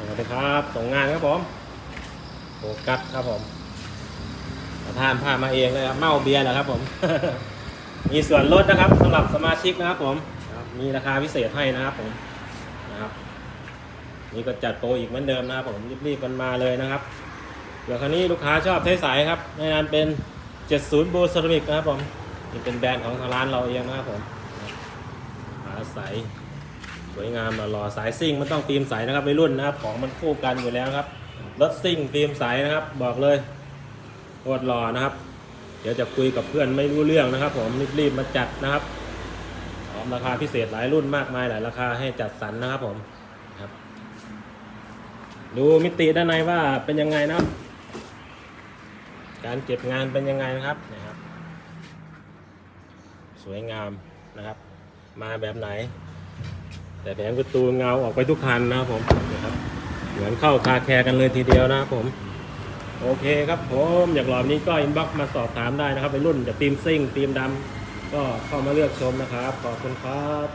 สวัสดีครับส่งงานครับผมโฟกัสครับผมประธานพามาเองเลยครับเมาเบียร์เหรอครับ ผม มีส่วนลดนะครับสำหรับสมาชิกนะครับผมมีราคาพิเศษให้นะครับผมนะครับนี่ก็จัดโปรอีกเหมือนเดิมนะครับผมรีบๆกันมาเลยนะครับเดี๋ยวคราวนี้ลูกค้าชอบใช้ๆครับในนั้นเป็น 70 โบซามิกนะครับผมนี่เป็นแบรนด์ของทางร้านเราเองนะครับผมขาใสส วยงามหล่อสายซิ่งมันต้องฟิล์มใสนะครับวัยรุ่นนะครับของมันคู่กันอยู่แล้วครับรถซิ่งฟิล์มใสนะครับ บอกเลยโคตรหล่อนะครับ เดี๋ยวจะคุยกับเพื่อนไม่รู้เรื่องนะครับ ผมรีบๆมาจัดนะครับพร้อมราคาพิเศษหลายรุ่นมากมายหลายราคาให้จัดสรรนะครับผมครับ ดูมิติด้านในว่าเป็นยังไงนะครับ การเก็บงานเป็นยังไงนะครับนะครับ สวยงามนะครับ มาแบบไหน แต่แผงประตูเงาออกไปทุกคันนะครับผมนะครับเหมือนเข้าคาแคร์กันเลยทีเดียวนะครับผมโอเคครับผมอยากรอบนี้ก็อินบ็อกมาสอบถามได้นะครับเป็นรุ่นจะตีมซิ่งตีมดำก็เข้ามาเลือกชมนะครับ ขอบคุณครับ